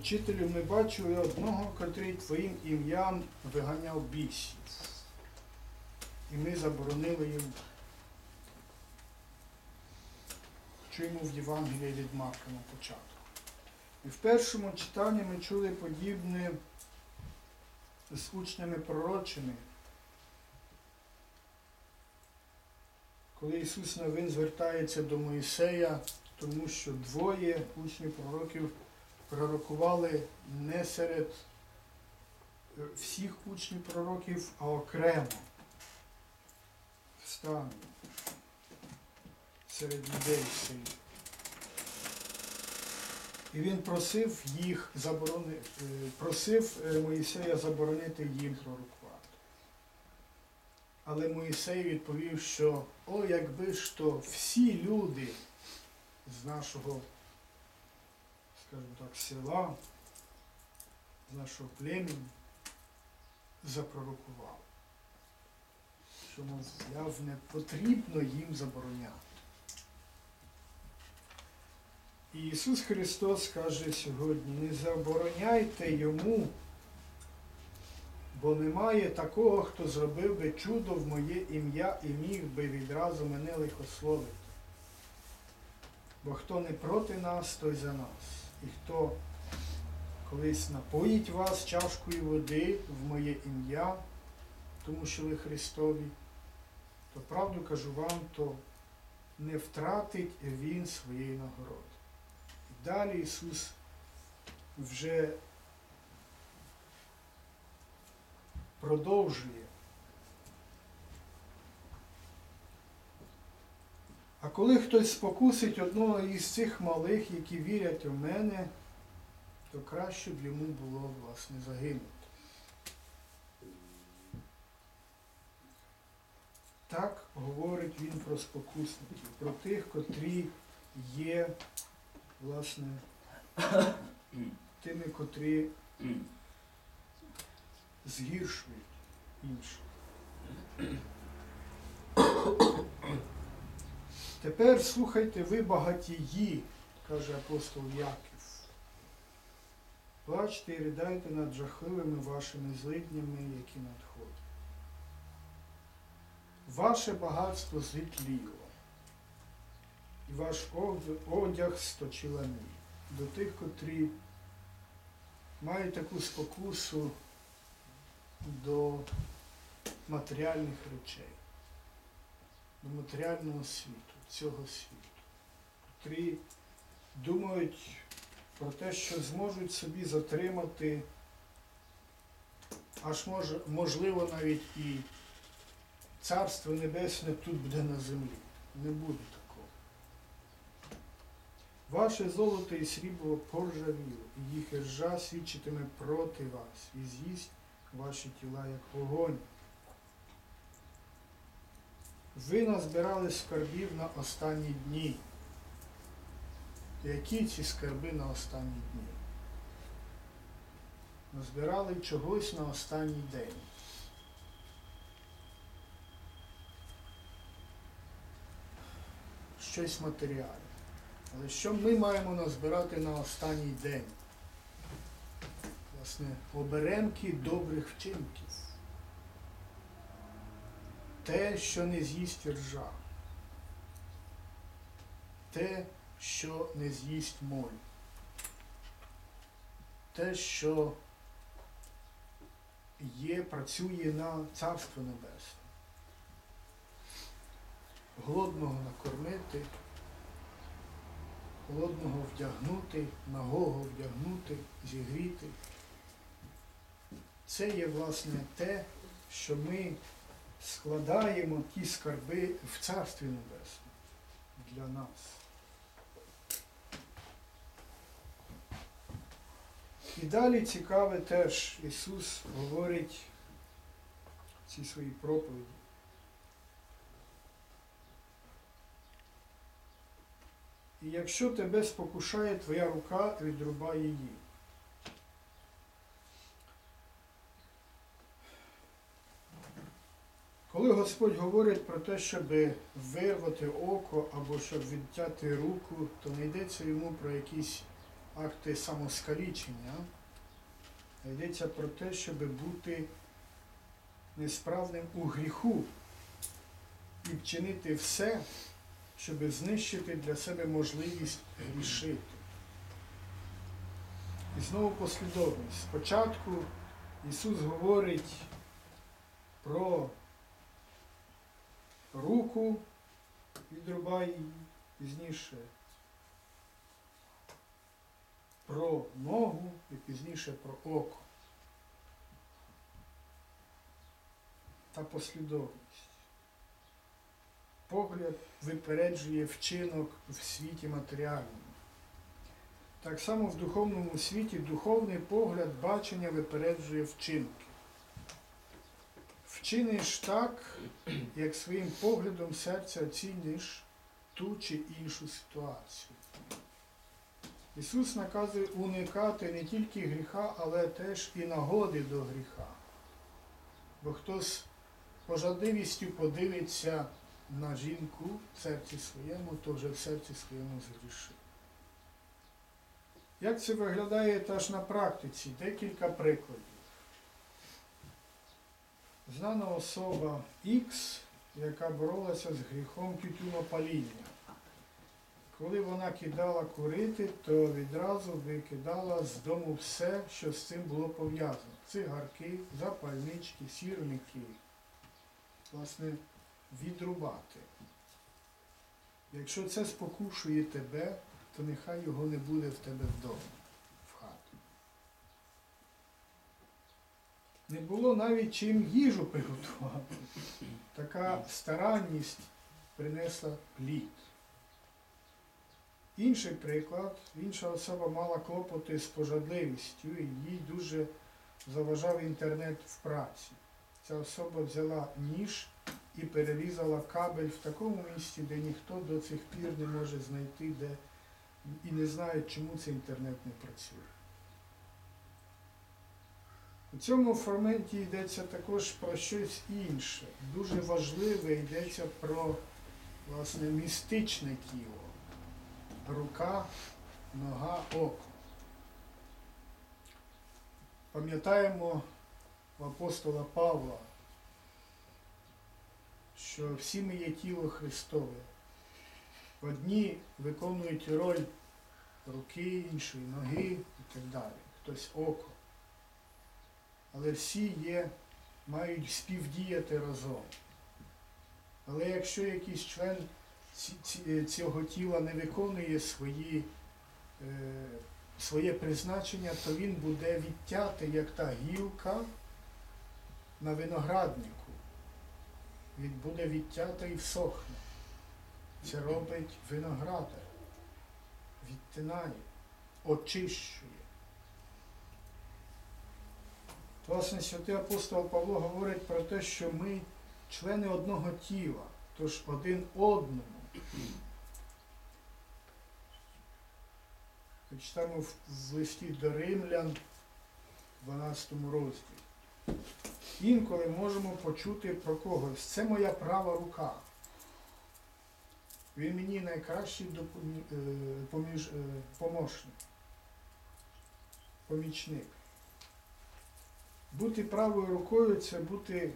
Учителю, ми бачили одного, котрий твоїм ім'ям виганяв бісів. І ми заборонили їм. Чуємо в Євангелії від Марка на початку. І в першому читанні ми чули подібне з учнями пророчими. Коли Ісус Новин звертається до Моїсея, тому що двоє учнів пророків пророкували не серед е, всіх учнів пророків, а окремо в стані серед людей своїх. І він просив їх заборони, е, просив е, Моїсея заборонити їм пророкувати. Але Моїсей відповів, що о, якби ж то всі люди з нашого, скажімо так, села, з нашого племені запророкували, що мовляв не потрібно їм забороняти. І Ісус Христос каже сьогодні, не забороняйте йому, бо немає такого, хто зробив би чудо в моє ім'я і міг би відразу мене лихословити. Бо хто не проти нас, той за нас. І хто колись напоїть вас чашкою води в моє ім'я, тому що ви Христові, то правду кажу вам, то не втратить він своєї нагороди. І далі Ісус вже продовжує. А коли хтось спокусить одного із цих малих, які вірять у мене, то краще б йому було власне загинути. Так говорить він про спокусників, про тих, котрі є, власне, тими, котрі згіршують інших. Тепер слухайте ви багатії, каже апостол Яків. Плачте і ридайте над жахливими вашими злиднями, які надходять. Ваше багатство злітліло, і ваш одяг сточила мій. До тих, котрі мають таку спокусу до матеріальних речей, до матеріального світу, цього світу, котрі думають про те, що зможуть собі затримати, аж може, можливо навіть і Царство Небесне тут буде на землі. Не буде такого. Ваше золото і срібло поржавіло, і їх іржа свідчитиме проти вас, і з'їсть ваші тіла, як вогонь. Ви назбирали скарбів на останні дні. Які ці скарби на останні дні? Назбирали чогось на останній день. Щось матеріальне. Але що ми маємо назбирати на останній день? Власне, оберемки добрих вчинків. Те, що не з'їсть ржа. Те, що не з'їсть моль. Те, що є, працює на Царство Небесне. Голодного накормити, голодного вдягнути, нагого вдягнути, зігріти. Це є, власне, те, що ми складаємо ті скарби в Царстві Небесному для нас. І далі цікаве теж Ісус говорить в цій своїй проповіді. І якщо тебе спокушає твоя рука, відрубай її. Коли Господь говорить про те, щоб вирвати око або щоб відтяти руку, то не йдеться йому про якісь акти самоскалічення, а йдеться про те, щоб бути несправним у гріху і вчинити все, щоб знищити для себе можливість грішити. І знову послідовність. Спочатку Ісус говорить про руку, відрубай пізніше про ногу і пізніше про око. Та послідовність. Погляд випереджує вчинок в світі матеріальному. Так само в духовному світі духовний погляд бачення випереджує вчинки. Вчиниш так, як своїм поглядом серця оціниш ту чи іншу ситуацію. Ісус наказує уникати не тільки гріха, але теж і нагоди до гріха. Бо хто з пожадливістю подивиться на жінку в серці своєму, то вже в серці своєму згрішив. Як це виглядає теж на практиці? Декілька прикладів. Знана особа Х, яка боролася з гріхом тютюнопаління. Коли вона кидала курити, то відразу викидала з дому все, що з цим було пов'язано. Цигарки, запальнички, сірники. Власне, відрубати. Якщо це спокушує тебе, то нехай його не буде в тебе вдома, в хаті. Не було навіть чим їжу приготувати. Така старанність принесла плід. Інший приклад, інша особа мала клопоти з пожадливістю і їй дуже заважав інтернет в праці. Ця особа взяла ніж і перерізала кабель в такому місці, де ніхто до цих пір не може знайти, де і не знає, чому цей інтернет не працює. У цьому фрагменті йдеться також про щось інше. Дуже важливе йдеться про власне містичне тіло рука, нога, око. Пам'ятаємо апостола Павла, що всі ми є тіло Христове. Одні виконують роль руки, інші ноги і так далі. Хтось око. Але всі є, мають співдіяти разом. Але якщо якийсь член цього тіла не виконує свої, е, своє призначення, то він буде відтятий, як та гілка на винограднику. Він буде відтятий і всохне. Це робить виноградар. Відтинає, очищує. Власне, святий апостол Павло говорить про те, що ми члени одного тіла, тож один одному. Ми читаємо в, в листі до римлян, 12 розділі. Інколи можемо почути про когось. Це моя права рука. Він мені найкращий допомі... е, е, помічник. Бути правою рукою це бути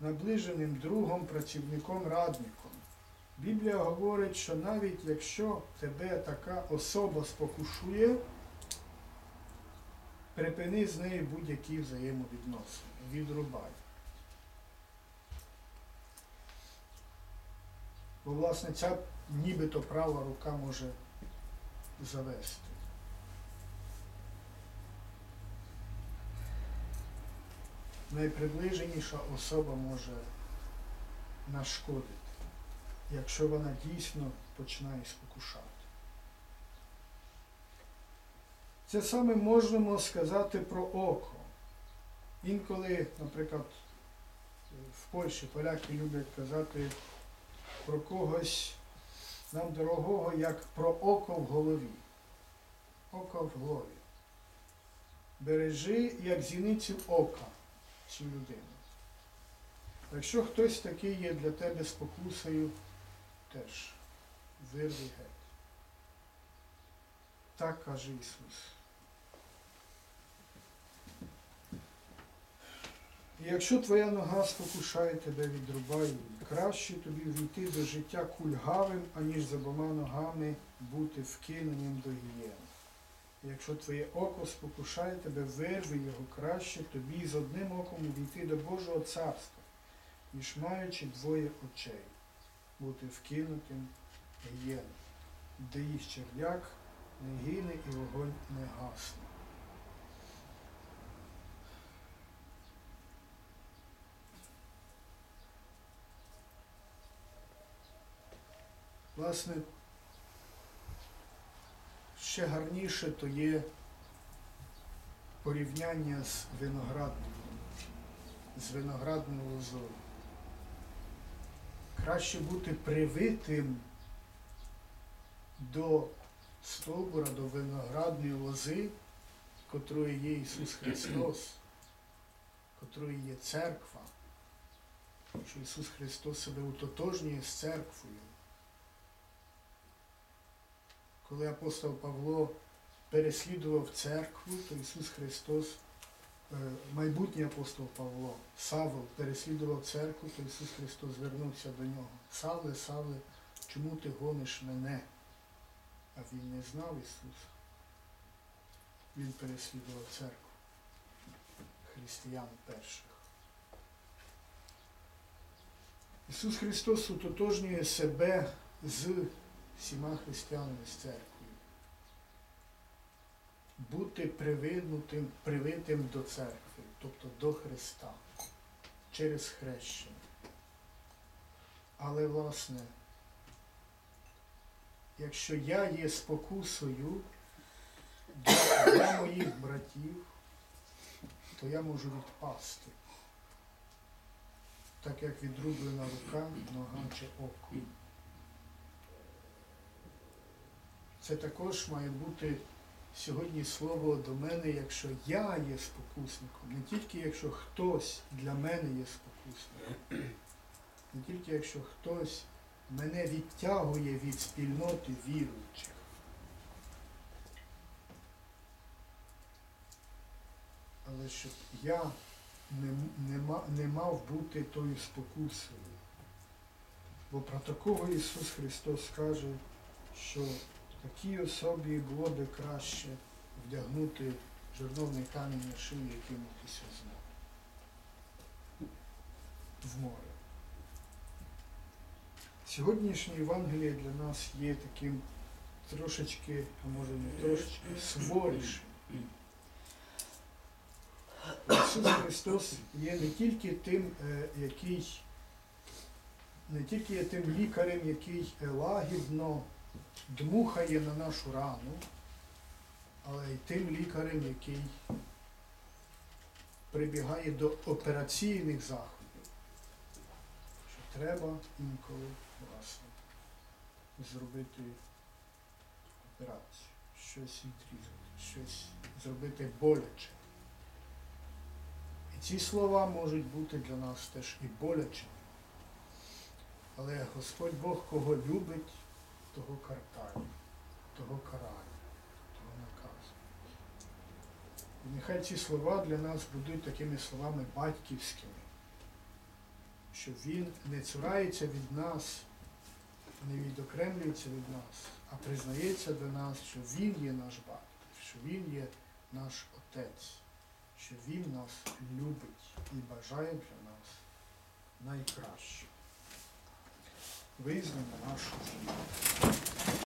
наближеним другом, працівником, радником. Біблія говорить, що навіть якщо тебе така особа спокушує, припини з нею будь-які взаємовідносини, відрубай. Бо, власне, ця нібито права рука може завести. Найприближеніша особа може нашкодити якщо вона дійсно починає спокушати. Це саме можемо сказати про око. Інколи, наприклад, в Польщі поляки люблять казати про когось нам дорогого, як про око в голові. Око в голові. Бережи, як зіницю ока цю людину. Якщо хтось такий є для тебе спокусою, теж вирві геть. Так каже Ісус. І якщо твоя нога спокушає тебе відрубай її, краще тобі війти до життя кульгавим, аніж з обома ногами бути вкиненим до гієни. Якщо твоє око спокушає тебе, вирви його краще тобі з одним оком війти до Божого царства, ніж маючи двоє очей, бути вкинутим в де їх черв'як не гине і вогонь не гасне. Власне, ще гарніше то є порівняння з виноградником, з виноградною лозою. Краще бути привитим до стовбура, до виноградної лози, котрою є Ісус Христос, котрою є церква, що Ісус Христос себе утотожнює з церквою. Коли апостол Павло переслідував церкву, то Ісус Христос, е, майбутній апостол Павло, Савл переслідував церкву, то Ісус Христос звернувся до нього. Савле, Савле, чому ти гониш мене? А він не знав Ісуса. Він переслідував церкву християн перших. Ісус Христос утотожнює себе з всіма християнами з церквою. Бути привинутим, привитим до церкви, тобто до Христа, через хрещення. Але, власне, якщо я є спокусою для, для моїх братів, то я можу відпасти, так як відрублена рука, нога чи око. Це також має бути сьогодні слово до мене, якщо я є спокусником, не тільки якщо хтось для мене є спокусником, не тільки якщо хтось мене відтягує від спільноти віруючих. Але щоб я не, не, не мав бути тою спокусою. Бо про такого Ісус Христос каже, що такій особі було краще вдягнути жерновний камінь на шию і кинутися з в море. Сьогоднішнє Євангеліє для нас є таким трошечки, а може не трошечки, суворішим. Ісус Христос є не тільки тим, е, який, не тільки є тим лікарем, який е, лагідно дмухає на нашу рану, але й тим лікарем, який прибігає до операційних заходів, що треба інколи власне зробити операцію, щось відрізати, щось зробити боляче. Ці слова можуть бути для нас теж і болячими. Але Господь Бог, кого любить, того картає, того карає, того наказує. І нехай ці слова для нас будуть такими словами батьківськими, що Він не цурається від нас, не відокремлюється від нас, а признається до нас, що Він є наш батько, що Він є наш Отець, що Він нас любить і бажає для нас найкраще. Визнано нашу віру.